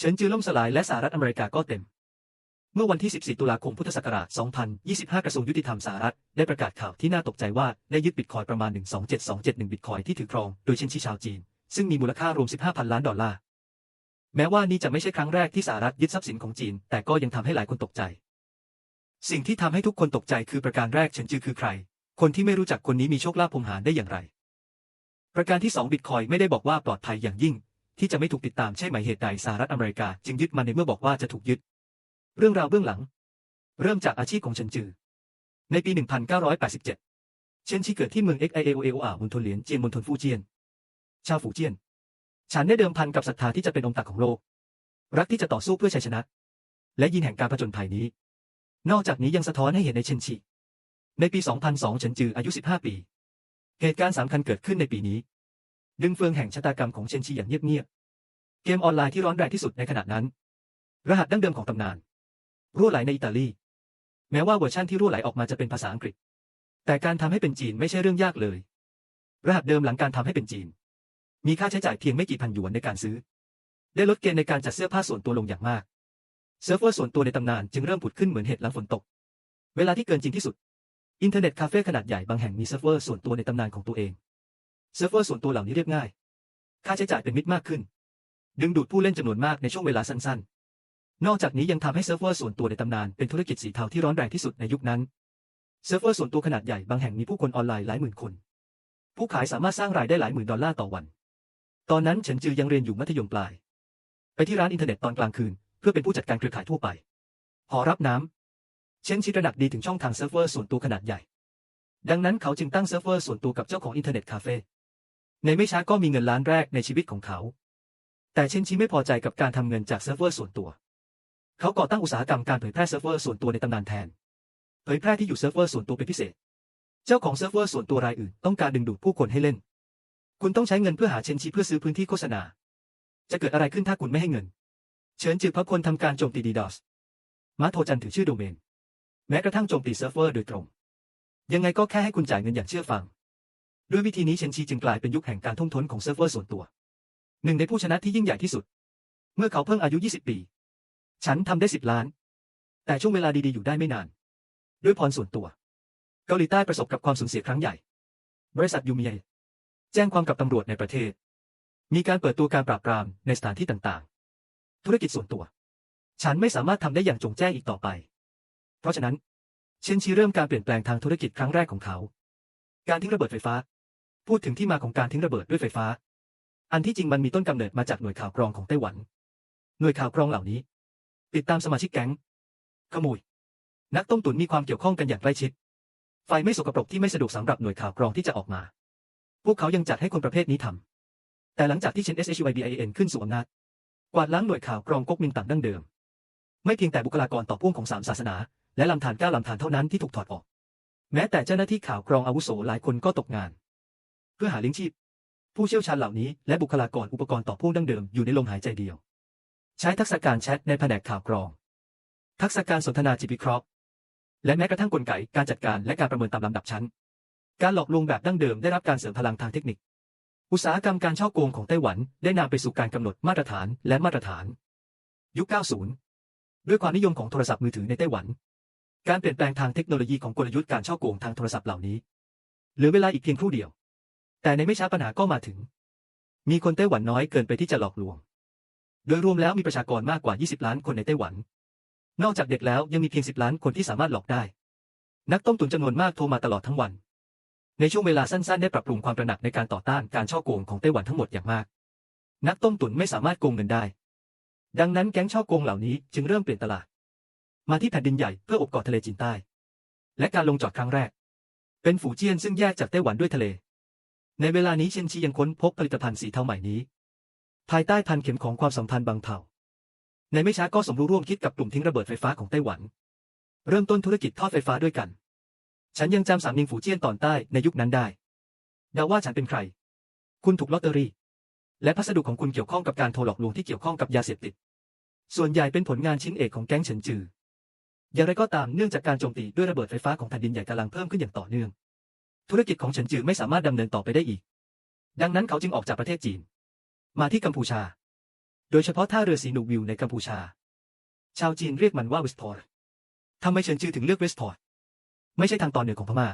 เฉินจือล่มสลายและสหรัฐอเมริกาก็เต็ม เมื่อวันที่ 14 ตุลาคม พุทธศักราช 2025 กระทรวงยุติธรรมสหรัฐ ได้ประกาศข่าวที่น่าตกใจว่า ได้ยึดบิตคอยประมาณ 127,271 บิตคอยน์ที่ถือครอง โดยเชนชีชาวจีน ซึ่งมีมูลค่ารวม 15,000 ล้านดอลลาร์ แม้ว่านี่จะไม่ใช่ครั้งแรกที่สหรัฐยึดทรัพย์สินของจีน แต่ก็ยังทำให้หลายคนตกใจ สิ่งที่ทำให้ทุกคนตกใจคือประการแรกเฉินจือคือใคร คนที่ไม่รู้จักคนนี้มีโชคลาภพมหาได้อย่างไรประการที่2บิตคอยไม่ได้บอกว่าปลอดภัยอย่างยิ่ง ที่จะไม่ถูกติดตามใช่ไหมเหตุใดสหรัฐอเมริกาจึงยึดมันในเมื่อบอกว่าจะถูกยึด เรื่องราวเบื้องหลัง เริ่มจากอาชีพของเฉินจือ ในปี 1987 เฉินชีเกิดที่เมือง XIAOAO มณฑลเหลียนเจียนมณฑลฟูเจียน ชาวฝูเจียน ฉันได้เดิมพันกับศรัทธาที่จะเป็นองค์ตักของโลก รักที่จะต่อสู้เพื่อชัยชนะ และยินแห่งการผจญภัยนี้ นอกจากนี้ยังสะท้อนให้เห็นในเฉินชีในปี 2002 เฉินจืออายุ 15 ปี เหตุการณ์สำคัญเกิดขึ้นในปีนี้ ดึงเฟืองแห่งชะตากรรมของเชนชีอย่างเงียบๆ เกมออนไลน์ที่ร้อนแรงที่สุดในขณะนั้น รหัสดั้งเดิมของตำนาน รั่วไหลในอิตาลี แม้ว่าเวอร์ชั่นที่รั่วไหลออกมาจะเป็นภาษาอังกฤษ แต่การทำให้เป็นจีนไม่ใช่เรื่องยากเลย รหัสเดิมหลังการทำให้เป็นจีน มีค่าใช้จ่ายเพียงไม่กี่พันหยวนในการซื้อ ได้ลดเกณฑ์ในการจัดเสื้อผ้าส่วนตัวลงอย่างมาก เซิร์ฟเวอร์ส่วนตัวในตำนานจึงเริ่มผุดขึ้นเหมือนเห็ดหลังฝนตก เวลาที่เกินจริงที่สุด อินเทอร์เน็ตคาเฟ่ขนาดใหญ่บางแห่งมีเซิร์ฟเวอร์ส่วนตัวในตำนานของตัวเอง เซิร์ฟเวอร์ส่วนตัวเหล่านี้เรียบง่าย ค่าใช้จ่ายเป็นมิตรมากขึ้น ดึงดูดผู้เล่นจำนวนมากในช่วงเวลาสั้นๆ นอกจากนี้ยังทำให้เซิร์ฟเวอร์ส่วนตัวในตำนานเป็นธุรกิจสีเทาที่ร้อนแรงที่สุดในยุคนั้น เซิร์ฟเวอร์ส่วนตัวขนาดใหญ่บางแห่งมีผู้คนออนไลน์หลายหมื่นคน ผู้ขายสามารถสร้างรายได้หลายหมื่นดอลลาร์ต่อวัน ตอนนั้นเฉินจือยังเรียนอยู่มัธยมปลาย ไปที่ร้านอินเทอร์เน็ตตอนกลางคืน เพื่อเป็นผู้จัดการเครือข่ายทั่วไปหอรับน้ำเช่นชิดระดับดีถึงช่องทางเซิร์ฟเวอร์ส่วนตัวขนาดใหญ่ดังนั้นเขาจึงตั้งเซิร์ฟเวอร์ส่วนตัวกับเจ้าของอินเทอร์เน็ตคาเฟ่ ในไม่ช้าก็มีเงินล้านแรกในชีวิตของเขา แต่เชนชีไม่พอใจกับการทำเงินจากเซิร์ฟเวอร์ส่วนตัว เขาก่อตั้งอุตสาหกรรมการเผยแพร่เซิร์ฟเวอร์ส่วนตัวในตำนานแทน เผยแพร่ที่อยู่เซิร์ฟเวอร์ส่วนตัวเป็นพิเศษ เจ้าของเซิร์ฟเวอร์ส่วนตัวรายอื่นต้องการดึงดูดผู้คนให้เล่น คุณต้องใช้เงินเพื่อหาเชนชีเพื่อซื้อพื้นที่โฆษณา จะเกิดอะไรขึ้นถ้าคุณไม่ให้เงิน เชิญจือพักคนทำการโจมตีดีดอสมาโทจันถือชื่อโดเมน แม้กระทั่งโจมตีเซิร์ฟเวอร์โดยตรง ยังไงก็แค่ให้คุณจ่ายเงินอย่างเชื่อฟัง ด้วยวิธีนี้เชนชีจึงกลายเป็นยุคแห่งการทุ่มทุนของเซิร์ฟเวอร์ส่วนตัว หนึ่งในผู้ชนะที่ยิ่งใหญ่ที่สุด เมื่อเขาเพิ่งอายุ 20 ปี ฉันทำได้ 10 ล้าน แต่ช่วงเวลาดีๆอยู่ได้ไม่นาน ด้วยพรส่วนตัว เกาหลีใต้ประสบกับความสูญเสียครั้งใหญ่ บริษัทยูเมียแจ้งความกับตำรวจในประเทศ มีการเปิดตัวการปราบปรามในสถานที่ต่างๆ ธุรกิจส่วนตัว ฉันไม่สามารถทำได้อย่างจงแจ้งอีกต่อไป เพราะฉะนั้นเชนชีเริ่มการเปลี่ยนแปลงทางธุรกิจครั้งแรกของเขา การทิ้งระเบิดไฟฟ้า พูดถึงที่มาของการทิ้งระเบิดด้วยไฟฟ้า อันที่จริงมันมีต้นกำเนิดมาจากหน่วยข่าวกรองของไต้หวัน หน่วยข่าวกรองเหล่านี้ ติดตามสมาชิกแก๊ง ขโมย นักต้มตุ๋นมีความเกี่ยวข้องกันอย่างใกล้ชิด ไฟไม่สกปรกที่ไม่สะดวกสำหรับหน่วยข่าวกรองที่จะออกมา พวกเขายังจัดให้คนประเภทนี้ทำแต่หลังจากที่เชน SHUIBIAN ขึ้นสู่อำนาจ กวาดล้างหน่วยข่าวกรองก๊กมินตั๋งดั้งเดิม ไม่เพียงแต่บุคลากรต่อพ่วงของสามศาสนา และลำธารเก้าลำธารเท่านั้นที่ถูกถอดออก แม้แต่เจ้าหน้าที่ข่าวกรองอาวุโสหลายคนก็ตกงาน เพื่อหาเลี้ยงชีพ ผู้เชี่ยวชาญเหล่านี้และบุคลากรอุปกรณ์ต่อพ่วงดั้งเดิมอยู่ในลมหายใจเดียว ใช้ทักษะการแชทในแผนกข่าวกรอง ทักษะการสนทนาจิตวิเคราะห์ และแม้กระทั่งกลไกการจัดการและการประเมินตามลำดับชั้น การหลอกลวงแบบดั้งเดิมได้รับการเสริมพลังทางเทคนิค อุตสาหกรรมการช่อโกงของไต้หวันได้นำไปสู่การกำหนดมาตรฐานและมาตรฐาน ยุค 90 ด้วยความนิยมของโทรศัพท์มือถือในไต้หวันการเปลี่ยนแปลงทางเทคโนโลยีของกลยุทธ์การช่อโกงทางโทรศัพท์เหล่านี้ เหลือเวลาอีกเพียงครู่เดียว แต่ในไม่ช้าปัญหาก็มาถึง มีคนไต้หวันน้อยเกินไปที่จะหลอกลวง โดยรวมแล้วมีประชากรมากกว่า 20 ล้านคนในไต้หวัน นอกจากเด็กแล้วยังมีเพียง 10 ล้านคนที่สามารถหลอกได้ นักต้มตุ๋นจำนวนมากโทรมาตลอดทั้งวัน ในช่วงเวลาสั้นๆ ได้ปรับปรุงความตระหนักในการต่อต้านการช่อโกงของไต้หวันทั้งหมดอย่างมาก นักต้มตุ๋นไม่สามารถโกงเงินได้ ดังนั้นแก๊งช่อโกงเหล่านี้จึงเริ่มเปลี่ยนตลาด มาที่แผ่นดินใหญ่เพื่ออบกอดทะเลจีนใต้ และการลงจอดครั้งแรก เป็นฝูเจี้ยนซึ่งแยกจากไต้หวันด้วยทะเล ในเวลานี้เชนชียังค้นพบผลิตภัณฑ์สีเทาใหม่นี้ ภายใต้พันเข็มของความสัมพันธ์บางเผ่า ในไม่ช้าก็สมรู้ร่วมคิดกับกลุ่มทิ้งระเบิดไฟฟ้าของไต้หวัน เริ่มต้นธุรกิจทอดไฟฟ้าด้วยกัน ฉันยังจำสามนิงฝูเจี้ยนตอนใต้ในยุคนั้นได้เดาว่าฉันเป็นใคร คุณถูกลอตเตอรี่ และพัสดุของคุณเกี่ยวข้องกับการโทรหลอกลวงที่เกี่ยวข้องกับยาเสพติด ส่วนใหญ่เป็นผลงานชิ้นเอกของแก๊งเฉินจืออย่างไรก็ตามเนื่องจากการโจมตีด้วยระเบิดไฟฟ้าของแผ่นดินใหญ่กำลังเพิ่มขึ้นอย่างต่อเนื่อง ธุรกิจของเฉินจือไม่สามารถดำเนินต่อไปได้อีก ดังนั้นเขาจึงออกจากประเทศจีน มาที่กัมพูชา โดยเฉพาะท่าเรือสีนุวิวในกัมพูชา ชาวจีนเรียกมันว่าเวสต์พอร์ตทำไมเฉินจือถึงเลือกเวสต์พอร์ตไม่ใช่ทางตอนเหนือของพม่า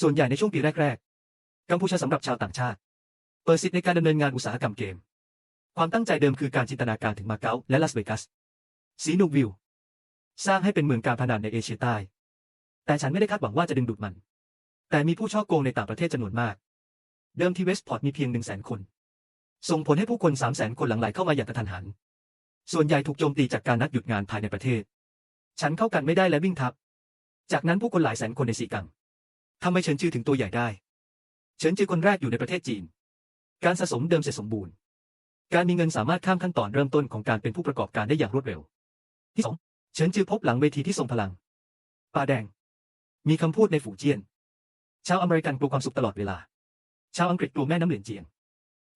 ส่วนใหญ่ในช่วงปีแรกๆ กัมพูชาสำหรับชาวต่างชาติ เปิดสิทธิในการดำเนินงานอุตสาหกรรมเกม ความตั้งใจเดิมคือการจินตนาการถึงมาเก๊าและลาสเวกัสสีนุวิว สร้างให้เป็นเมืองการพนันในเอเชียใต้ แต่ฉันไม่ได้คาดหวังว่าจะดึงดูดมัน แต่มีผู้ช่อโกงในต่างประเทศจำนวนมาก เดิมที่เวสต์พอร์ตมีเพียงหนึ่งแสนคน ส่งผลให้ผู้คนสามแสนคนหลั่งไหลเข้ามาอย่างกระทันหัน ส่วนใหญ่ถูกโจมตีจากการนัดหยุดงานภายในประเทศ ฉันเข้ากันไม่ได้และวิ่งทับ จากนั้นผู้คนหลายแสนคนในสีกังทำไมเฉินจือถึงตัวใหญ่ได้ เฉินจือคนแรกอยู่ในประเทศจีน การสะสมเดิมเสร็จสมบูรณ์ การมีเงินสามารถข้ามขั้นตอนเริ่มต้นของการเป็นผู้ประกอบการได้อย่างรวดเร็ว ที่สองเฉินจือพบหลังเวทีที่ทรงพลัง ป่าแดง มีคำพูดในฝูเจี้ยน ชาวอเมริกันกลัวความสุขตลอดเวลา ชาวอังกฤษกลัวแม่น้ำเหลียนเจียง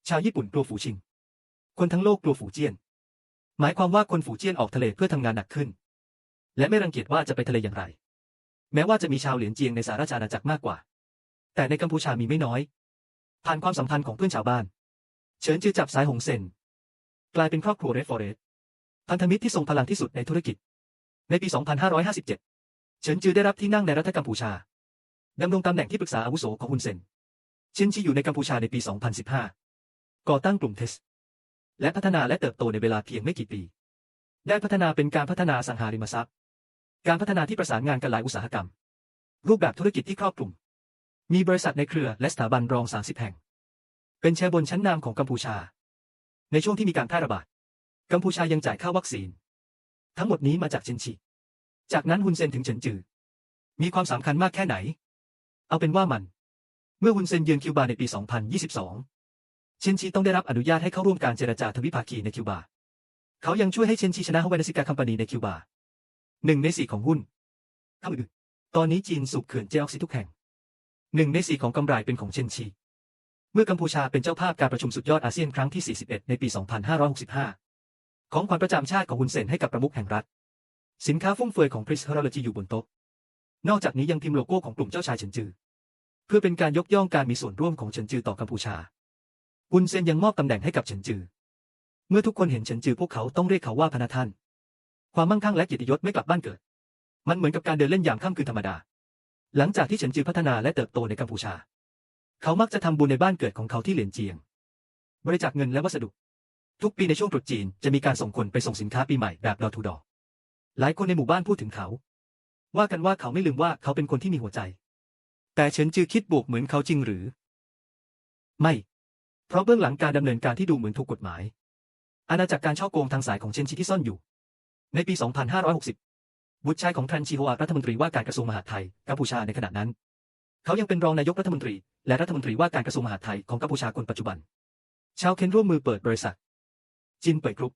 ชาวญี่ปุ่นกลัวฝูชิง คนทั้งโลกกลัวฝูเจี้ยน หมายความว่าคนฝูเจี้ยนออกทะเลเพื่อทำงานหนักขึ้น และไม่รังเกียจว่าจะไปทะเลอย่างไร แม้ว่าจะมีชาวเหลียนเจียงในสหราชอาณาจักรมากกว่า แต่ในกัมพูชามีไม่น้อย ผ่านความสัมพันธ์ของเพื่อนชาวบ้าน เฉินจือจับสายหงเซนกลายเป็นครอบครัวเรดฟอเรสพันธมิตรที่ทรงพลังที่สุดในธุรกิจ ในปี 2557 เฉินจือได้รับที่นั่งในรัฐกัมพูชา ดำรงตำแหน่งที่ปรึกษาอาวุโสของฮุนเซนเฉินจีอยู่ในกัมพูชาในปี 2015 ก่อตั้งกลุ่มเทส และพัฒนาและเติบโตในเวลาเพียงไม่กี่ปี ได้พัฒนาเป็นการพัฒนาสังหาริมทรัพย์ การพัฒนาที่ประสานงานกันหลายอุตสาหกรรม รูปแบบธุรกิจที่ครอบคลุม มีบริษัทในเครือและสถาบันรอง 30 แห่ง เป็นแชร์บนชั้นนำของกัมพูชา ในช่วงที่มีการแพร่ระบาด กัมพูชายังจ่ายค่าวัคซีน ทั้งหมดนี้มาจากเฉินชี จากนั้นฮุนเซนถึงเฉินจือมีความสำคัญมากแค่ไหน เอาเป็นว่ามัน เมื่อฮุนเซนเยือนคิวบาในปี 2022 เชนชีต้องได้รับอนุญาตให้เข้าร่วมการเจรจาทวิภาคีในคิวบา เขายังช่วยให้เชนชีชนะฮาวายนาซิกาคัมปานีในคิวบาหนึ่งในสี่ของหุ้นคำอื่นตอนนี้จีนสูบเขื่อนเจออกซิทุกแห่งหนึ่งในสี่ของกำไรเป็นของเชนชี เมื่อกัมพูชาเป็นเจ้าภาพการประชุมสุดยอดอาเซียนครั้งที่ 41 ในปี 2565 ของขวัญประจำชาติของฮุนเซนให้กับประมุขแห่งรัฐ สินค้าฟุ่มเฟือยของพริสเฮอร์โลจีอยู่บนโต๊ะ นอกจากนี้ยังพิมพ์โลโก้ของกลุ่มเจ้าชายเฉินจือ พื่อเป็นการยกย่องการมีส่วนร่วมของเฉินจือต่อกัมพูชาฮุนเซนยังมอบตำแหน่งให้กับเฉินจือ เมื่อทุกคนเห็นเฉินจือพวกเขาต้องเรียกเขาว่าพนัท่าน ความมั่งคั่งและเกียรติยศไม่กลับบ้านเกิด มันเหมือนกับการเดินเล่นยามค่ำคืนธรรมดา หลังจากที่เฉินจือพัฒนาและเติบโตในกัมพูชา เขามักจะทำบุญในบ้านเกิดของเขาที่เหลียนเจียง บริจาคเงินและวัสดุ ทุกปีในช่วงตรุษจีนจะมีการส่งคนไปส่งสินค้าปีใหม่แบบดอทูดอ หลายคนในหมู่บ้านพูดถึงเขา ว่ากันว่าเขาไม่ลืมว่าเขาเป็นคนที่มีหัวใจ แต่เฉินจือคิดบวกเหมือนเขาจริงหรือ ไม่ เพราะเบื้องหลังการดำเนินการที่ดูเหมือนถูกกฎหมาย อาณาจักรการช่อโกงทางสายของเชนชิที่ซ่อนอยู่ ในปี 2560 บุตรชายของทรันชีโฮอารัฐมนตรีว่าการกระทรวงมหาดไทยกัมพูชาในขณะนั้น เขายังเป็นรองนายกรัฐมนตรี และรัฐมนตรีว่าการกระทรวงมหาดไทยของกัมพูชาคนปัจจุบัน ชาวเคนร่วมมือเปิดบริษัท จินเปิดกรุ๊ป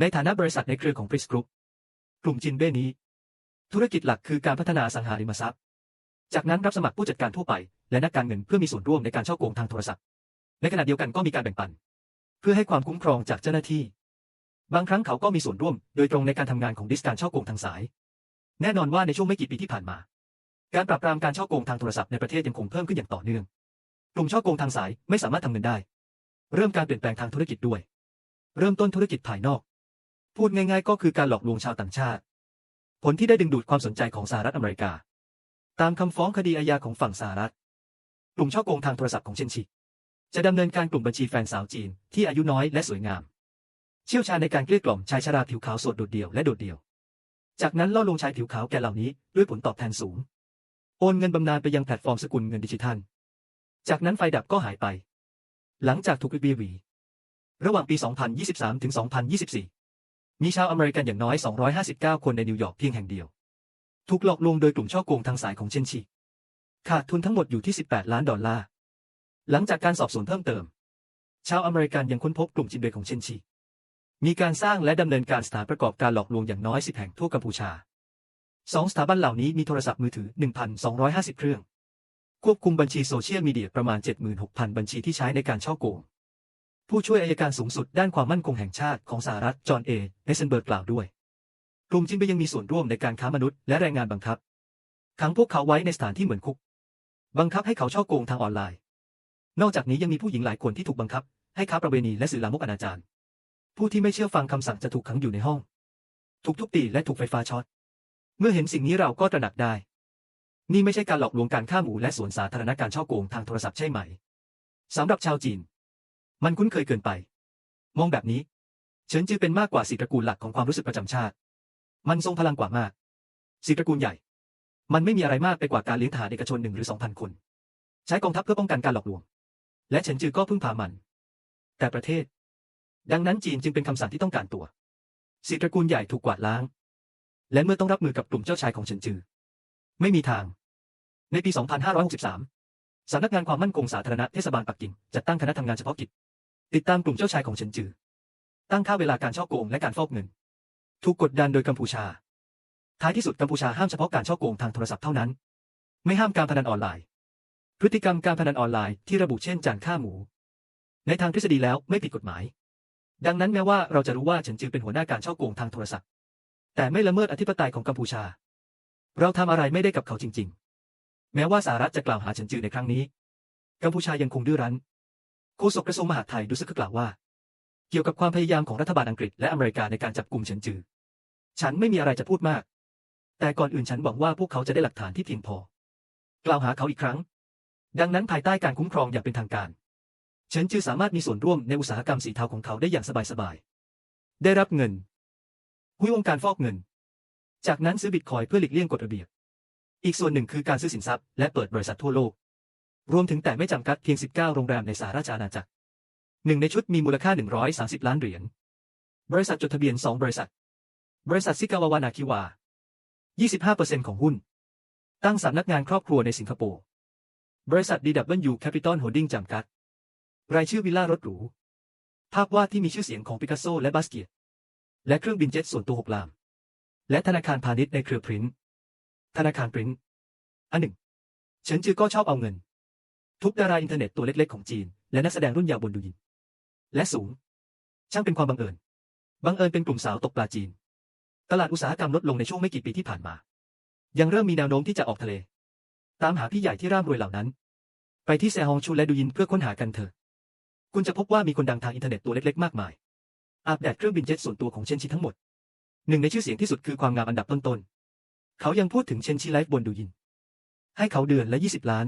ในฐานะบริษัทในเครือของพริสกรุ๊ป กลุ่มจินเบ้นี้ ธุรกิจหลักคือการพัฒนาสังหาริมทรัพย์ จากนั้นรับสมัครผู้จัดการทั่วไป และนักการเงินเพื่อมีส่วนร่วมในการเช่อโกงทางโทรศัพท์ ในขณะเดียวกันก็มีการแบ่งปัน เพื่อให้ความคุ้มครองจากเจ้าหน้าที่ บางครั้งเขาก็มีส่วนร่วม โดยตรงในการทำงานของดิสการเช่อโกงทางสาย แน่นอนว่าในช่วงไม่กี่ปีที่ผ่านมา การปราบปรามการเช่อโกงทางโทรศัพท์ในประเทศยังคงเพิ่มขึ้นอย่างต่อเนื่อง กลุ่มเช่อโกงทางสายไม่สามารถทำเงินได้ เริ่มการเปลี่ยนแปลงทางธุรกิจด้วย เริ่มต้นธุรกิจภายนอก พูดง่าย ๆ ก็คือการหลอกลวงชาวต่างชาติ ผลที่ได้ดึงดูดความสนใจของสหรัฐอเมริกา ตามคำฟ้องคดีอาญาของฝั่งสหรัฐ กลุ่มช่อโกงทางโทรศัพท์ของเชนชิ จะดำเนินการกลุ่มบัญชีแฟนสาวจีนที่อายุน้อยและสวยงาม เชี่ยวชาญในการเกลี้ยกล่อมชายชราผิวขาวสดโดดเดี่ยวและโดดเดี่ยว จากนั้นล่อลวงชายผิวขาวแก่เหล่านี้ด้วยผลตอบแทนสูง โอนเงินบำนาญไปยังแพลตฟอร์มสกุลเงินดิจิทัล จากนั้นไฟดับก็หายไป หลังจากถูกบีวี ระหว่างปี 2023 ถึง 2024 มีชาวอเมริกันอย่างน้อย 259 คนในนิวยอร์กเพียงแห่งเดียว ถูกหลอกลวงโดยกลุ่มช่อโกงทางสายของเชนชีขาดทุนทั้งหมดอยู่ที่ 18 ล้านดอลลาร์ หลังจากการสอบสวนเพิ่มเติม ชาวอเมริกันยังค้นพบกลุ่มจินเบยของเชนชี มีการสร้างและดำเนินการสถานประกอบการหลอกลวงอย่างน้อย10แห่งทั่วกัมพูชาสองสถาบันเหล่านี้มีโทรศัพท์มือถือ 1,250 เครื่อง ควบคุมบัญชีโซเชียลมีเดียประมาณ 76,000 บัญชีที่ใช้ในการช่อโกง ผู้ช่วยอายการสูงสุดด้านความมั่นคงแห่งชาติของสหรัฐจอห์นเอเนเซนเบิร์กกล่าวด้วย กลุ่มจินเบยังมีส่วนร่วมในการค้ามนุษย์และแรงงานบังคับขังพวกเขาไว้ในสถานที่เหมือนคุก บังคับให้เขาช่อโกงทางออนไลน์ นอกจากนี้ยังมีผู้หญิงหลายคนที่ถูกบังคับ ให้ค้าประเวณีและสื่อลามกอนาจารผู้ที่ไม่เชื่อฟังคำสั่งจะถูกขังอยู่ในห้อง ถูกทุบตีและถูกไฟฟ้าช็อต เมื่อเห็นสิ่งนี้เราก็ตระหนักได้ นี่ไม่ใช่การหลอกลวงการฆ่าหมูและสวนสาธารณการช่อโกงทางโทรศัพท์ใช่ไหมสำหรับชาวจีน มันคุ้นเคยเกินไป มองแบบนี้ เฉินจือเป็นมากกว่าสีตระกูลหลักของความรู้สึกประจำชาติ มันทรงพลังกว่ามากสีตระกูลใหญ่ มันไม่มีอะไรมากไปกว่าการเลี้ยงทหารเอกชนหนึ่งหรือสองพันคน ใช้กองทัพเพื่อป้องกันการหลอกลวง และเฉินจือก็พึ่งพามัน แต่ประเทศ ดังนั้นจีนจึงเป็นคำสั่งที่ต้องการตัวสีตระกูลใหญ่ถูกกวาดล้าง และเมื่อต้องรับมือกับกลุ่มเจ้าชายของเฉินจือ ไม่มีทาง ในปี 2563 สำนักงานความมั่นคงสาธารณะเทศบาลปักกิ่งจัดตั้งคณะทำงานเฉพาะกิจ ติดตามกลุ่มเจ้าชายของเฉินจือ ตั้งค่าเวลาการช่อโกงและการฟอกเงิน ถูกกดดันโดยกัมพูชา ท้ายที่สุดกัมพูชาห้ามเฉพาะการช่อโกงทางโทรศัพท์เท่านั้น ไม่ห้ามการพนันออนไลน์ พฤติกรรมการพนันออนไลน์ที่ระบุเช่นจานฆ่าหมู ในทางทฤษฎีแล้วไม่ผิดกฎหมาย ดังนั้นแม้ว่าเราจะรู้ว่าเฉินจือเป็นหัวหน้าการช่อโกงทางโทรศัพท์ แต่ไม่ละเมิดอธิปไตยของกัมพูชา เราทำอะไรไม่ได้กับเขาจริง ๆ แม้ว่าสหรัฐจะกล่าวหาเฉินจือในครั้งนี้ กัมพูชายังคงดื้อรั้นโฆษกกระทรวงมหาดไทยดูซึกกล่าวว่า เกี่ยวกับความพยายามของรัฐบาลอังกฤษและอเมริกาในการจับกลุ่มเฉินจือ ฉันไม่มีอะไรจะพูดมาก แต่ก่อนอื่นฉันหวังว่าพวกเขาจะได้หลักฐานที่เพียงพอ กล่าวหาเขาอีกครั้ง ดังนั้นภายใต้การคุ้มครองอย่างเป็นทางการเฉินจือสามารถมีส่วนร่วมในอุตสาหกรรมสีเทาของเขาได้อย่างสบายๆ ได้รับเงิน หุ้ยวงการฟอกเงิน จากนั้นซื้อบิตคอยเพื่อหลีกเลี่ยงกฎระเบียบ อีกส่วนหนึ่งคือการซื้อสินทรัพย์และเปิดบริษัททั่วโลก รวมถึงแต่ไม่จำกัดเพียง 19 โรงแรมในสหราชอาณาจักร หนึ่งในชุดมีมูลค่า 130 ล้านเหรียญ บริษัทจดทะเบียน 2 บริษัท บริษัทซิกาวาวานาคิวา 25%ของหุ้น ตั้งสำนักงานครอบครัวในสิงคโปร์ บริษัท DW Capital Holding จำกัด รายชื่อวิลล่ารถหรู ภาพวาดที่มีชื่อเสียงของปิกัสโซและบาสเกียต และเครื่องบินเจ็ตส่วนตัวหกลำและธนาคารพาณิชย์ในเครือพรินท์ธนาคารพรินท์อันหนึ่งฉินจือก็ชอบเอาเงิน ทุบดาราอินเทอร์เน็ตตัวเล็กๆของจีน และนักแสดงรุ่นยาวบนดูยิน และสูง ช่างเป็นความบังเอิญ บังเอิญเป็นกลุ่มสาวตกปลาจีน ตลาดอุตสาหกรรมลดลงในช่วงไม่กี่ปีที่ผ่านมา ยังเริ่มมีแนวโน้มที่จะออกทะเล ตามหาพี่ใหญ่ที่ร่ำรวยเหล่านั้น ไปที่แซฮองชูและดูยินเพื่อค้นหากันเถอะ คุณจะพบว่ามีคนดังทางอินเทอร์เน็ตตัวเล็กๆมากมาย อาบแดดเครื่องบินเจ็ตส่วนตัวของเชนชิทั้งหมด หนึ่งในชื่อเสียงที่สุดคือความงามอันดับต้นๆ เขายังพูดถึงเชนชิไลฟ์บนดูยิน ให้เขาเดือนละ 20 ล้าน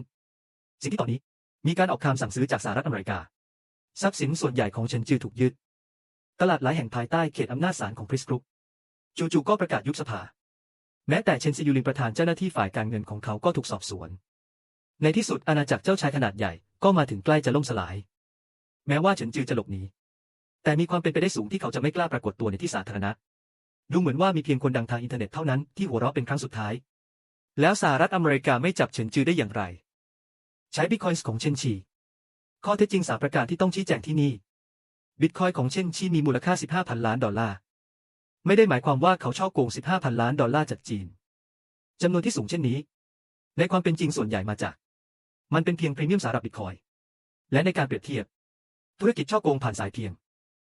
สิ่งที่ตอนนี้มีการออกคำสั่งซื้อจากสหรัฐอเมริกา ทรัพย์สินส่วนใหญ่ของเชนจือถูกยึด ตลาดหลายแห่งภายใต้เขตอำนาจศาลของพริสกรุ๊ปจู่ๆก็ประกาศยุบสภา แม้แต่เชนซิยูลินประธานเจ้าหน้าที่ฝ่ายการเงินของเขาก็ถูกสอบสวน ในที่สุดอาณาจักรเจ้าชายขนาดใหญ่ก็มาถึงใกล้จะล่มสลาย แม้ว่าเฉินจือจะหลบหนีแต่มีความเป็นไปได้สูงที่เขาจะไม่กล้าปรากฏตัวในที่สาธารณะ ดูเหมือนว่ามีเพียงคนดังทางอินเทอร์เน็ตเท่านั้นที่หัวเราะเป็นครั้งสุดท้าย แล้วสหรัฐอเมริกาไม่จับเฉินจือได้อย่างไร ใช้บิตคอยน์ของเชนชี ข้อเท็จจริงสามประการที่ต้องชี้แจงที่นี่ บิตคอยของเช่นชีมีมูลค่า 15พันล้านดอลลาร์ ไม่ได้หมายความว่าเขาช่อโกง 15พันล้านดอลลาร์จากจีน จำนวนที่สูงเช่นนี้ ในความเป็นจริงส่วนใหญ่มาจาก มันเป็นเพียงพรีเมียมสำหรับบิตคอย และในการเปรียบเทียบ ธุรกิจช่อโกงผ่านสายเพียง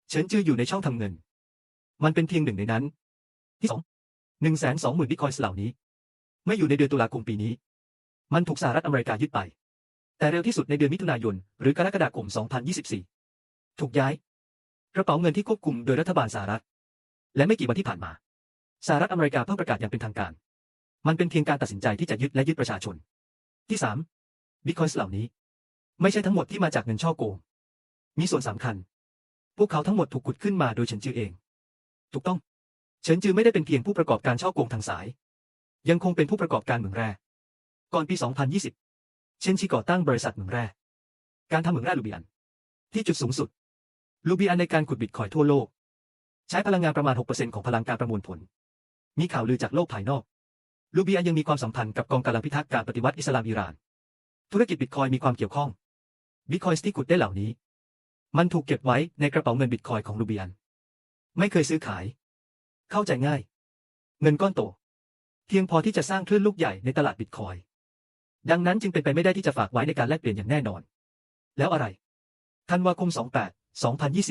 เฉินจืออยู่ในช่องทำเงิน มันเป็นเพียงหนึ่งในนั้น ที่สองหนึ่งแสนสองหมื่นบิตคอยน์เหล่านี้ ไม่อยู่ในเดือนตุลาคมปีนี้ มันถูกสหรัฐอเมริกายึดไป แต่เร็วที่สุดในเดือนมิถุนายน หรือกรกฎาคม 2024 ถูกย้าย กระเป๋าเงินที่ควบคุมโดยรัฐบาลสหรัฐ และไม่กี่วันที่ผ่านมา สหรัฐอเมริกาเพิ่งประกาศอย่างเป็นทางการ มันเป็นเพียงการตัดสินใจที่จะยึดและยึดประชาชน ที่สามบิตคอยน์เหล่านี้ ไม่ใช่ทั้งหมดที่มาจากเงินช่อโกง มีส่วนสำคัญ พวกเขาทั้งหมดถูกขุดขึ้นมาโดยเฉินจือเอง ถูกต้อง เฉินจือไม่ได้เป็นเพียงผู้ประกอบการช่อโกงทางสาย ยังคงเป็นผู้ประกอบการเหมืองแร่ก่อนปี 2020 เช่นชีก่อตั้งบริษัทเหมืองแร่ การทำเหมืองแร่ลูเบียนที่จุดสูงสุด ลูเบียนในการขุดบิตคอยทั่วโลก ใช้พลังงานประมาณ 6%ของพลังการประมวลผล มีข่าวลือจากโลกภายนอก ลูเบียนยังมีความสัมพันธ์กับกองกำลังพิทักษ์การปฏิวัติอิสลามอิหร่าน ธุรกิจบิตคอยมีความเกี่ยวข้อง บิตคอยที่ขุดได้เหล่านี้ มันถูกเก็บไว้ในกระเป๋าเงินบิตคอยของลูเบียนไม่เคยซื้อขาย เข้าใจง่าย เงินก้อนโต เพียงพอที่จะสร้างคลื่นลูกใหญ่ในตลาดบิตคอย ดังนั้นจึงเป็นไปไม่ได้ที่จะฝากไว้ในการแลกเปลี่ยนอย่างแน่นอน แล้วอะไรธันวาคม 28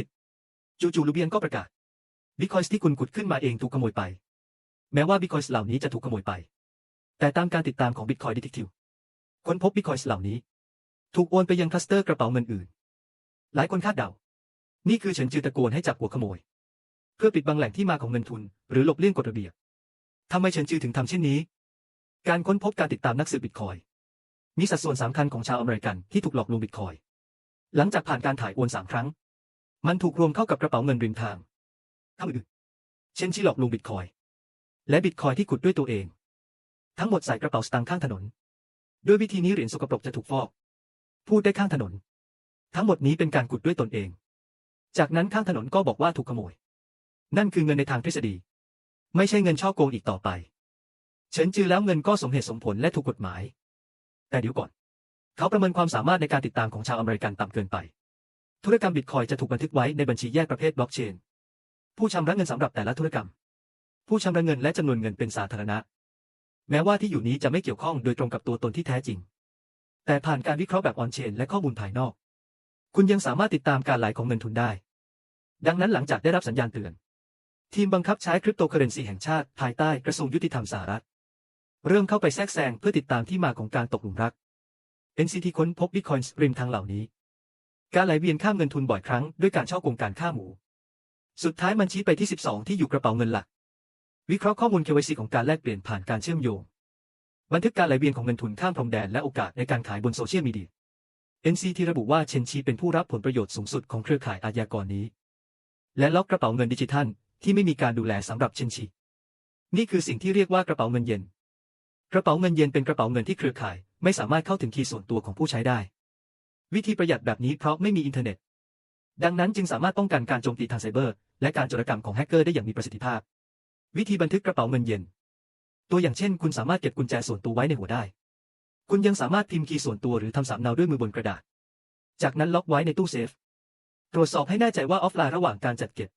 2020 จู่ๆลูเบียนก็ประกาศบิตคอยน์ที่คุณขุดขึ้นมาเองถูกขโมยไป แม้ว่าบิตคอยน์เหล่านี้จะถูกขโมยไป แต่ตามการติดตามของบิตคอยดิทิทิวค้นพบบิตคอยน์เหล่านี้ ถูกโอนไปยังคลัสเตอร์กระเป๋าเงินอื่น หลายคนคาดเดา นี่คือเฉินจือตะโกนให้จับหัวขโมย เพื่อปิดบังแหล่งที่มาของเงินทุน หรือหลบเลี่ยงกฎระเบียบทำไมเฉินจือถึงทำเช่นนี้ การค้นพบการติดตามนักสืบบิตคอย มีสัดส่วนสำคัญของชาวอเมริกันที่ถูกหลอกลวงบิตคอยน์หลังจากผ่านการถ่ายโอนสามครั้ง มันถูกรวมเข้ากับกระเป๋าเงินริมทางทั้งอื่นเช่นที่หลอกลวงบิตคอยน์และบิตคอยน์ที่ขุดด้วยตัวเอง ทั้งหมดใส่กระเป๋าสตางค์ข้างถนน ด้วยวิธีนี้เหรียญสกปรกจะถูกฟอก พูดได้ข้างถนน ทั้งหมดนี้เป็นการขุดด้วยตนเอง จากนั้นข้างถนนก็บอกว่าถูกขโมย นั่นคือเงินในทางทฤษฎี ไม่ใช่เงินช่อโกงอีกต่อไปเฉินจือแล้วเงินก็สมเหตุสมผลและถูกกฎหมาย แต่เดี๋ยวก่อน เขาประเมินความสามารถในการติดตามของชาวอเมริกันต่ำเกินไป ธุรกรรมบิตคอยจะถูกบันทึกไว้ในบัญชีแยกประเภทบล็อกเชน ผู้ชำระเงินสำหรับแต่ละธุรกรรม ผู้ชำระเงินและจำนวนเงินเป็นสาธารณะ แม้ว่าที่อยู่นี้จะไม่เกี่ยวข้องโดยตรงกับตัวตนที่แท้จริง แต่ผ่านการวิเคราะห์แบบออนเชนและข้อมูลภายนอก คุณยังสามารถติดตามการไหลของเงินทุนได้ ดังนั้นหลังจากได้รับสัญญาณเตือนทีมบังคับใช้คริปโตเคอเรนซีแห่งชาติภายใต้กระทรวงยุติธรรมสหรัฐ เริ่มเข้าไปแทรกแซงเพื่อติดตามที่มาของการตกหลุมรัก NCT ค้นพบบิตคอยน์ริมทางเหล่านี้ การไหลเวียนข้ามเงินทุนบ่อยครั้งด้วยการช่อกงการฆ่าหมู สุดท้ายมันชี้ไปที่ 12 ที่อยู่กระเป๋าเงินหลัก วิเคราะห์ข้อมูล KYC ของการแลกเปลี่ยนผ่านการเชื่อมโยง บันทึกการไหลเวียนของเงินทุนข้ามพรมแดนและโอกาสในการขายบนโซเชียลมีเดีย NCT ระบุว่าเชนชีเป็นผู้รับผลประโยชน์สูงสุดของเครือข่ายอาชญากรนี้ และล็อกกระเป๋าเงินดิจิทัลที่ไม่มีการดูแลสำหรับเชนชี นี่คือสิ่งที่เรียกว่ากระเป๋าเงินเย็น กระเป๋าเงินเย็นเป็นกระเป๋าเงินที่เครือข่าย ไม่สามารถเข้าถึงคีย์ส่วนตัวของผู้ใช้ได้ วิธีประหยัดแบบนี้เพราะไม่มีอินเทอร์เน็ต ดังนั้นจึงสามารถป้องกันการโจมตีทางไซเบอร์ และการโจรกรรมของแฮกเกอร์ได้อย่างมีประสิทธิภาพ วิธีบันทึกกระเป๋าเงินเย็นตัวอย่างเช่น คุณสามารถเก็บกุญแจส่วนตัวไว้ในหัวได้ คุณยังสามารถพิมพ์คีย์ส่วนตัวหรือทำสำเนาด้วยมือบนกระดาษ จากนั้นล็อกไว้ในตู้เซฟ ตรวจสอบให้แน่ใจว่าออฟไลน์ระหว่างการจัดเก็บ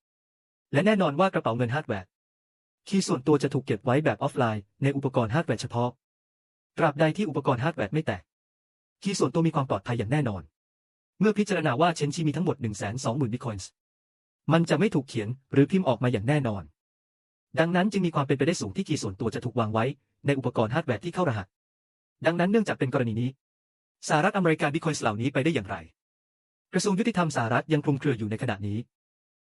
และแน่นอนว่ากระเป๋าเงินฮาร์ดแวร์ คีย์ส่วนตัวจะถูกเก็บไว้แบบออฟไลน์ในอุปกรณ์ฮาร์ดแวร์เฉพาะ ตราบใดที่อุปกรณ์ฮาร์ดแวร์ไม่แตก คีย์ส่วนตัวมีความปลอดภัยอย่างแน่นอน เมื่อพิจารณาว่าเชนชีมีทั้งหมด 120,000บิตคอยน์ มันจะไม่ถูกเขียนหรือพิมพ์ออกมาอย่างแน่นอน ดังนั้นจึงมีความเป็นไปได้สูงที่คีย์ส่วนตัวจะถูกวางไว้ในอุปกรณ์ฮาร์ดแวร์ที่เข้ารหัส ดังนั้นเนื่องจากเป็นกรณีนี้ สหรัฐอเมริกาบิตคอยน์เหล่านี้ไปได้อย่างไร กระทรวงยุติธรรมสหรัฐยังคลุมเครืออยู่ในขณะนี้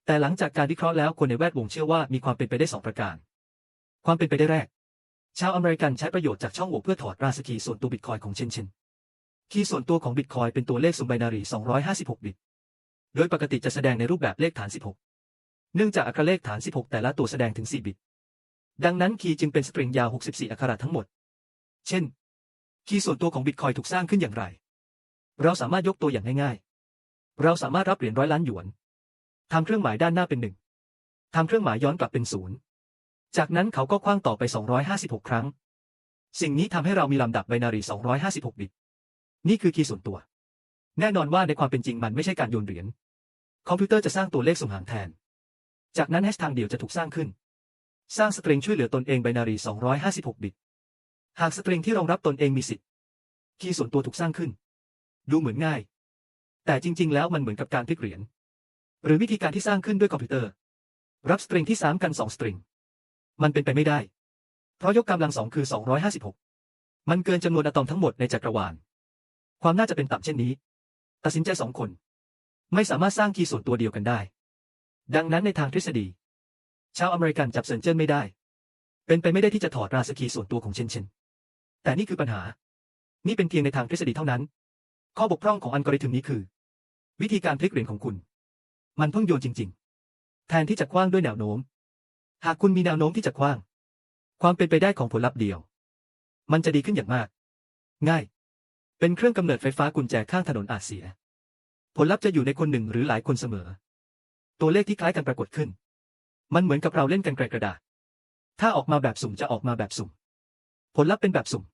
แต่หลังจากการวิเคราะห์แล้วคนในแวดวงเชื่อว่ามีความเป็นไปได้สองประการ ความเป็นไปได้แรก ชาวอเมริกันใช้ประโยชน์จากช่องโหว่เพื่อถอดรหัสคีส่วนตัวบิตคอยของเชนเชนคีย์ส่วนตัวของบิตคอยเป็นตัวเลขซุมไบนารี 256 บิต โดยปกติจะแสดงในรูปแบบเลขฐาน 16 เนื่องจากอักขระเลขฐาน 16 แต่ละตัวแสดงถึง 4 บิต ดังนั้นคีย์จึงเป็นสตริงยาว 64 อักขระทั้งหมด เช่น คีย์ส่วนตัวของบิตคอยถูกสร้างขึ้นอย่างไร เราสามารถยกตัวอย่างง่ายๆ เราสามารถรับเหรียญร้อยล้านหยวน ทำเครื่องหมายด้านหน้าเป็นหนึ่งทำเครื่องหมายย้อนกลับเป็นศูนย์จากนั้นเขาก็คว้างต่อไป 256 ครั้ง สิ่งนี้ทำให้เรามีลำดับไบนารี 256 บิต นี่คือคีย์ส่วนตัว แน่นอนว่าในความเป็นจริงมันไม่ใช่การโยนเหรียญ คอมพิวเตอร์จะสร้างตัวเลขสุ่มหางแทน จากนั้นแฮชทางเดียวจะถูกสร้างขึ้น สร้างสตริงช่วยเหลือตนเองไบนารี 256 บิต หากสตริงที่รองรับตนเองมีสิทธิ์ คีย์ส่วนตัวถูกสร้างขึ้น ดูเหมือนง่าย แต่จริง ๆ แล้วมันเหมือนกับการพลิกเหรียญ หรือวิธีการที่สร้างขึ้นด้วยคอมพิวเตอร์ รับสตริงที่ซ้ำกัน 2 สตริง มันเป็นไปไม่ได้ เพราะยกกำลังสองคือ 256 มันเกินจำนวนอะตอมทั้งหมดในจักรวาล ความน่าจะเป็นต่ำเช่นนี้ ตัดสินใจสองคน ไม่สามารถสร้างคีย์ส่วนตัวเดียวกันได้ ดังนั้นในทางทฤษฎี ชาวอเมริกันจับเซินเจิ้นไม่ได้ เป็นไปไม่ได้ที่จะถอดราสคีย์ส่วนตัวของเชนเชนแต่นี่คือปัญหา นี่เป็นเพียงในทางทฤษฎีเท่านั้น ข้อบกพร่องของอัลกอริทึมนี้คือ วิธีการพลิกเหรียญของคุณ มันเพิ่งโยนจริง ๆ แทนที่จะคว้างด้วยแนวโน้ม หากคุณมีแนวโน้มที่จะคว้าง ความเป็นไปได้ของผลลัพธ์เดียว มันจะดีขึ้นอย่างมาก ง่าย เป็นเครื่องกำเนิดไฟฟ้ากุญแจข้างถนนอาจเสีย ผลลัพธ์จะอยู่ในคนหนึ่งหรือหลายคนเสมอ ตัวเลขที่คล้ายกันปรากฏขึ้น มันเหมือนกับเราเล่นกันไกลกระดาษ ถ้าออกมาแบบสุ่มจะออกมาแบบสุ่ม ผลลัพธ์เป็นแบบสุ่ม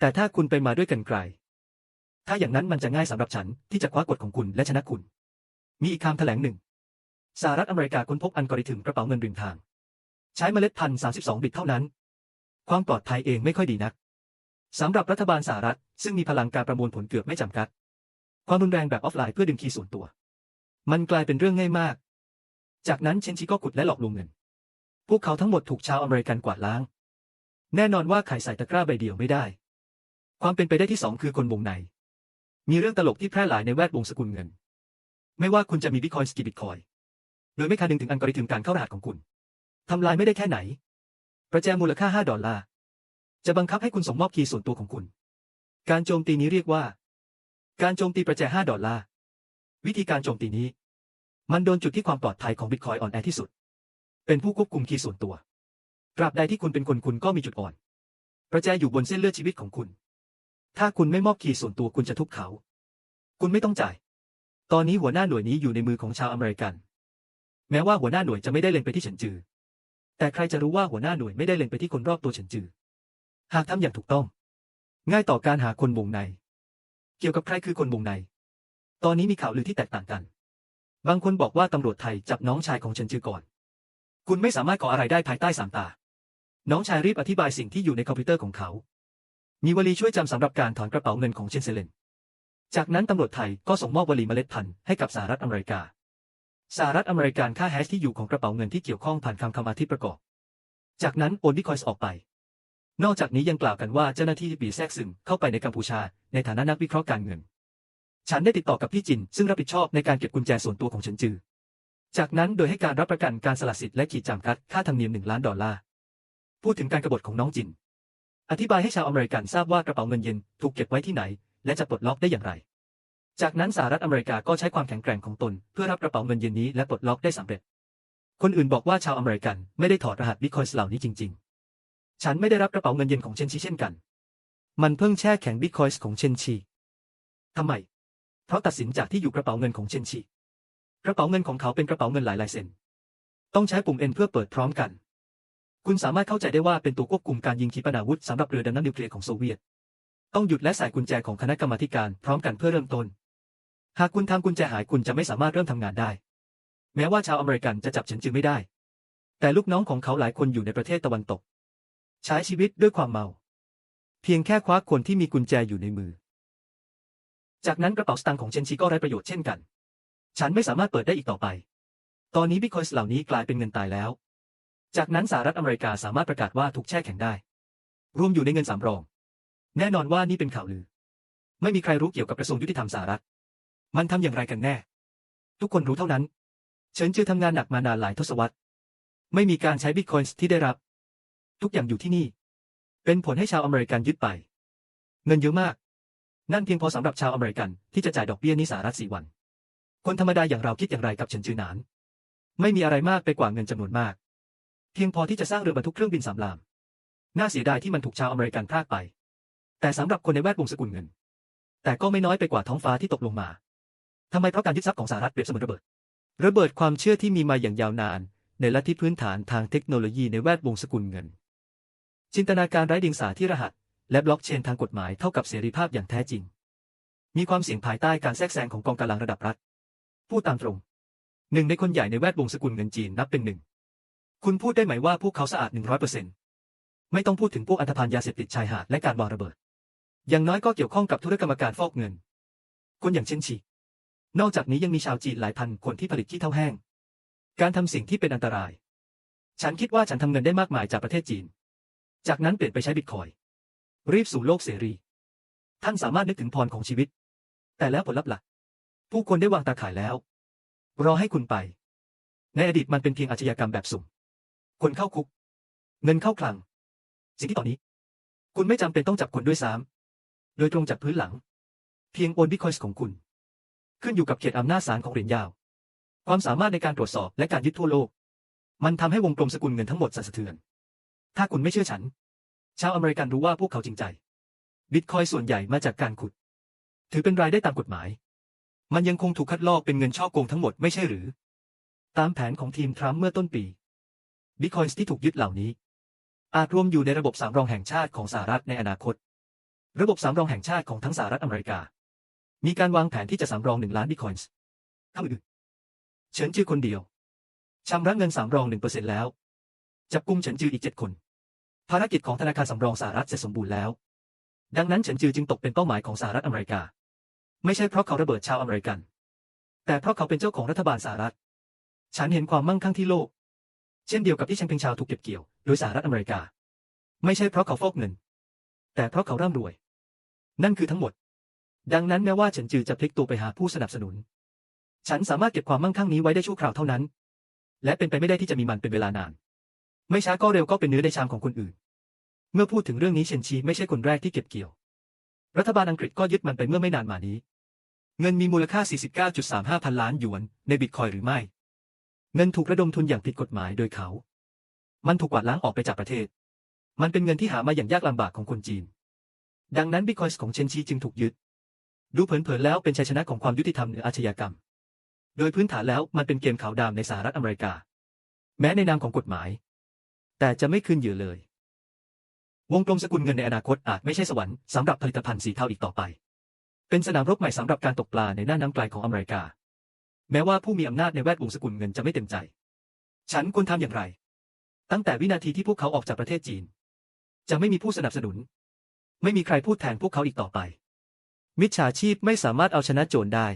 แต่ถ้าคุณไปมาด้วยกันไกลถ้าอย่างนั้นมันจะง่ายสำหรับฉันที่จะคว้ากฎของคุณและชนะคุณ มีอีกคำแถลงหนึ่งสหรัฐอเมริกาค้นพบอัลกอริทึมกระเป๋าเงินริมทาง ใช้เมล็ดพันธุ์32 บิตเท่านั้น ความปลอดภัยเองไม่ค่อยดีนักสำหรับรัฐบาลสหรัฐ ซึ่งมีพลังการประมวลผลเกือบไม่จำกัด ความรุนแรงแบบออฟไลน์เพื่อดึงคีย์ส่วนตัว มันกลายเป็นเรื่องง่ายมาก จากนั้นเชนชิก็ขุดและหลอกลวงเงิน พวกเขาทั้งหมดถูกชาวอเมริกันกวาดล้าง แน่นอนว่าไข่ใส่ตะกร้าใบเดียวไม่ได้ ความเป็นไปได้ที่สองคือคนวงใน มีเรื่องตลกที่แพร่หลายในแวดวงสกุลเงิน ไม่ว่าคุณจะมีบิตคอยน์สกี่บิตคอยน์ดยไม่คาดนึงถึงอัลกอริทึมการเข้ารหัสของคุณทำลายไม่ได้แค่ไหน ประแจมูลค่า 5 ดอลลาร์ จะบังคับให้คุณส่งมอบคีย์ส่วนตัวของคุณ การโจมตีนี้เรียกว่า การโจมตีประแจ 5 ดอลลาร์ วิธีการโจมตีนี้ มันโดนจุดที่ความปลอดภัยของบิตคอยอ่อนแอที่สุด เป็นผู้ควบคุมคีย์ส่วนตัว ตราบใดที่คุณเป็นคนคุณก็มีจุดอ่อน ประแจอยู่บนเส้นเลือดชีวิตของคุณ ถ้าคุณไม่มอบคีย์ส่วนตัวคุณจะทุบเขา คุณไม่ต้องจ่าย ตอนนี้หัวหน้าหน่วยนี้อยู่ในมือของชาวอเมริกัน แม้ว่าหัวหน้าหน่วยจะไม่ได้เล็งไปที่เฉินจือ แต่ใครจะรู้ว่าหัวหน้าหน่วยไม่ได้เล็งไปที่คนรอบตัวเฉินจือ หากทำอย่างถูกต้อง ง่ายต่อการหาคนวงใน เกี่ยวกับใครคือคนวงใน ตอนนี้มีข่าวลือที่แตกต่างกัน บางคนบอกว่าตำรวจไทยจับน้องชายของเฉินจือก่อน คุณไม่สามารถก่ออะไรได้ภายใต้สามตา น้องชายรีบอธิบายสิ่งที่อยู่ในคอมพิวเตอร์ของเขา มีวลีช่วยจำสำหรับการถอนกระเป๋าเงินของเชนเซเลน จากนั้นตำรวจไทยก็ส่งมอบวลีเมล็ดพันธุ์ให้กับสหรัฐอเมริกา สหรัฐอเมริกันค่าแฮชที่อยู่ของกระเป๋าเงินที่เกี่ยวข้องผ่านคำคำอธิประกอบ จากนั้นโอนบิตคอยน์ออกไป นอกจากนี้ยังกล่าวกันว่าเจ้าหน้าที่ปีแทรกซึมเข้าไปในกัมพูชา ในฐานะนักวิเคราะห์การเงิน ฉันได้ติดต่อกับพี่จิน ซึ่งรับผิดชอบในการเก็บกุญแจส่วนตัวของฉินจือ จากนั้นโดยให้การรับประกันการสละสิทธิ์และขีดจำกัดค่าธรรมเนียมหนึ่งล้านดอลลาร์ พูดถึงการกบฏของน้องจิน อธิบายให้ชาวอเมริกันทราบว่ากระเป๋าเงินเย็นถูกเก็บไว้ที่ไหน และจะปลดล็อกได้อย่างไร จากนั้นสหรัฐอเมริกาก็ใช้ความแข็งแกร่งของตน เพื่อรับกระเป๋าเงินเย็นนี้และปลดล็อกได้สำเร็จ คนอื่นบอกว่าชาวอเมริกันไม่ได้ถอดรหัสบิตคอยน์เหล่านี้จริง ๆ ฉันไม่ได้รับกระเป๋าเงินเย็นของเชนชีเช่นกัน มันเพิ่งแช่แข็งบิตคอยน์ของเชนชีทำไมเพราะตัดสินจากที่อยู่กระเป๋าเงินของเชนชีกระเป๋าเงินของเขาเป็นกระเป๋าเงินหลายลายเซ็นต้องใช้ปุ่ม N เพื่อเปิดพร้อมกัน คุณสามารถเข้าใจได้ว่าเป็นตัวควบคุมการยิงขีปนาวุธสำหรับเรือดำน้ำนิวเคลียร์ของโซเวียต ต้องหยุดและใส่กุญแจของคณะกรรมการพร้อมกันเพื่อเริ่มต้น หากคุณทำกุญแจหายคุณจะไม่สามารถเริ่มทำงานได้ แม้ว่าชาวอเมริกันจะจับเฉินจือไม่ได้ แต่ลูกน้องของเขาหลายคนอยู่ในประเทศตะวันตก ใช้ชีวิตด้วยความเมา เพียงแค่คว้าคนที่มีกุญแจอยู่ในมือ จากนั้นกระเป๋าสตางค์ของเชนชีก็ไร้ประโยชน์เช่นกัน ฉันไม่สามารถเปิดได้อีกต่อไป ตอนนี้บิตคอยน์เหล่านี้กลายเป็นเงินตายแล้ว จากนั้นสหรัฐอเมริกาสามารถประกาศว่าถูกแช่แข็งได้ รวมอยู่ในเงินสำรอง แน่นอนว่านี่เป็นข่าวลือ ไม่มีใครรู้เกี่ยวกับกระทรวงยุติธรรมสหรัฐ มันทำอย่างไรกันแน่ ทุกคนรู้เท่านั้น เฉินจือทำงานหนักมานานหลายทศวรรษ ไม่มีการใช้บิตคอยน์ที่ได้รับ ทุกอย่างอยู่ที่นี่ เป็นผลให้ชาวอเมริกันยึดไป เงินเยอะมาก นั่นเพียงพอสำหรับชาวอเมริกันที่จะจ่ายดอกเบี้ยนี้สหรัฐสี่วัน คนธรรมดาอย่างเราคิดอย่างไรกับเฉินจือหนาน ไม่มีอะไรมากไปกว่าเงินจำนวนมาก เพียงพอที่จะสร้างเรือบรรทุกเครื่องบินสามลำน่าเสียดายที่มันถูกชาวอเมริกันพรากไป แต่สำหรับคนในแวดวงสกุลเงิน แต่ก็ไม่น้อยไปกว่าท้องฟ้าที่ตกลงมาทำไมเพราะการยึดทรัพย์ของสหรัฐเปรียบเสมือนระเบิด ระเบิดความเชื่อที่มีมาอย่างยาวนาน ในลัทธิพื้นฐานทางเทคโนโลยีในแวดวงสกุลเงิน จินตนาการไร้เดียงสาที่รหัส และบล็อกเชนทางกฎหมายเท่ากับเสรีภาพอย่างแท้จริง มีความเสี่ยงภายใต้การแทรกแซงของกองกำลังระดับรัฐ พูดตามตรง หนึ่งในคนใหญ่ในแวดวงสกุลเงินจีนนับเป็นหนึ่ง คุณพูดได้ไหมว่าพวกเขาสะอาดหนึ่งร้อยเปอร์เซ็นต์ไม่ต้องพูดถึงพวกอันธพาลยาเสพติดชายหาดและการวางระเบิด อย่างน้อยก็เกี่ยวข้องกับธุรกรรมการฟอกเงิน คนอย่างเช่นชี นอกจากนี้ยังมีชาวจีนหลายพันคนที่ผลิตขี้เท่าแห้ง การทำสิ่งที่เป็นอันตราย ฉันคิดว่าฉันทำเงินได้มากมายจากประเทศจีน จากนั้นเปลี่ยนไปใช้บิตคอย รีบสู่โลกเสรี ท่านสามารถนึกถึงพรของชีวิต แต่แล้วผลลัพธ์ล่ะ ผู้คนได้วางตาข่ายแล้ว รอให้คุณไป ในอดีตมันเป็นเพียงอาชญากรรมแบบสุ่ม คนเข้าคุก เงินเข้าคลัง สิ่งที่ตอนนี้ คุณไม่จำเป็นต้องจับคนด้วยซ้ำ โดยตรงจากพื้นหลัง เพียงโอนบิตคอยน์ของคุณ ขึ้นอยู่กับเขตอำนาจศาลของเหรียญยาว ความสามารถในการตรวจสอบและการยึดทั่วโลก มันทำให้วงกลมสกุลเงินทั้งหมดสั่นสะเทือน ถ้าคุณไม่เชื่อฉัน ชาวอเมริกันรู้ว่าพวกเขาจริงใจ บิตคอยส่วนใหญ่มาจากการขุด ถือเป็นรายได้ตามกฎหมาย มันยังคงถูกคัดลอกเป็นเงินช่อโกงทั้งหมดไม่ใช่หรือ ตามแผนของทีมทรัมป์เมื่อต้นปี บิตคอยน์ที่ถูกยึดเหล่านี้อาจรวมอยู่ในระบบสามรองแห่งชาติของสหรัฐในอนาคต ระบบสามรองแห่งชาติของทั้งสหรัฐอเมริกา มีการวางแผนที่จะสำรองหนึ่งล้านบิตคอยน์ถ้าอื่นเฉินจือคนเดียวชำระเงินสำรองหนึ่งเปอร์เซ็นแล้ว จับกุมเฉินจืออีกเจ็ดคน ภารกิจของธนาคารสำรองสหรัฐเสร็จสมบูรณ์แล้ว ดังนั้นเฉินจือจึงตกเป็นเป้าหมายของสหรัฐอเมริกา ไม่ใช่เพราะเขาระเบิดชาวอเมริกัน แต่เพราะเขาเป็นเจ้าของรัฐบาลสหรัฐ ฉันเห็นความมั่งคั่งที่โลก เช่นเดียวกับที่เชงเพ็งชาวถูกเก็บเกี่ยวโดยสหรัฐอเมริกา ไม่ใช่เพราะเขาฟอกเงิน แต่เพราะเขาร่ำรวย นั่นคือทั้งหมด ดังนั้นแม้ว่าเฉินจือจะพลิกตัวไปหาผู้สนับสนุน ฉันสามารถเก็บความมั่งคั่งนี้ไว้ได้ชั่วคราวเท่านั้น และเป็นไปไม่ได้ที่จะมีมันเป็นเวลานาน ไม่ช้าก็เร็วก็เป็นเนื้อในชามของคนอื่น เมื่อพูดถึงเรื่องนี้เชนชีไม่ใช่คนแรกที่เก็บเกี่ยว รัฐบาลอังกฤษก็ยึดมันไปเมื่อไม่นานมานี้ เงินมีมูลค่า 49.35 พันล้านหยวน ในบิตคอยหรือไม่ เงินถูกระดมทุนอย่างผิดกฎหมายโดยเขา มันถูกกวาดล้างออกไปจากประเทศ มันเป็นเงินที่หามาอย่างยากลำบากของคนจีน ดังนั้นบิตคอยน์ของเชนชีจึงถูกยึด ดูเผินๆแล้วเป็นชัยชนะของความยุติธรรมเหนืออาชญากรรม โดยพื้นฐานแล้วมันเป็นเกมขาวดำในสหรัฐอเมริกา แม้ในนามของกฎหมาย แต่จะไม่คืนเหยื่อเลย วงกลมสกุลเงินในอนาคตอาจไม่ใช่สวรรค์สำหรับผลิตภัณฑ์สีเทาอีกต่อไป เป็นสนามรบใหม่สำหรับการตกปลาในหน้าน้ำไกลของอเมริกา แม้ว่าผู้มีอำนาจในแวดวงสกุลเงินจะไม่เต็มใจ ฉันควรทำอย่างไร ตั้งแต่วินาทีที่พวกเขาออกจากประเทศจีน จะไม่มีผู้สนับสนุน ไม่มีใครพูดแทนพวกเขาอีกต่อไป มิจฉาชีพไม่สามารถเอาชนะโจรได้